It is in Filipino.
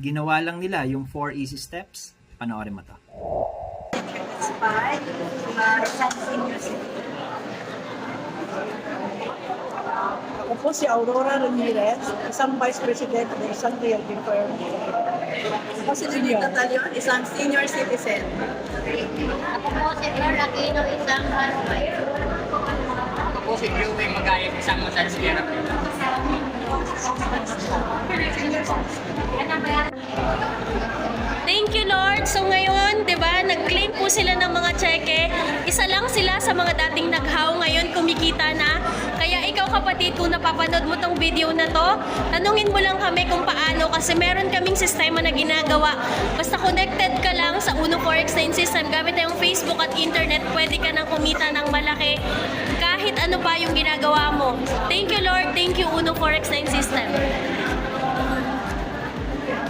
Ginawa lang nila yung 4 easy steps. Panoorin mo to. by isang senior citizen. Ako po si Aurora Ramirez, isang Vice President ng isang realty firm. Ako si Judith Natalyon, isang senior citizen. Ako po si Flor Aquino, isang housewife. Ako po si Drew Magayag, isang massage therapy. You, Lord. So ngayon, di ba, nag-claim po sila ng mga cheque. Isa lang sila sa mga dating naghaw. Ngayon, kumikita na. Kaya ikaw, kapatid, kung napapanood mo tong video na to, tanungin mo lang kami kung paano kasi meron kaming sistema na ginagawa. Basta connected ka lang sa Uno Forex Exchange System gamit na yung Facebook at internet, pwede ka nang kumita ng malaki kahit ano pa yung ginagawa mo. Thank you, Lord. Thank you, Uno Forex Exchange System.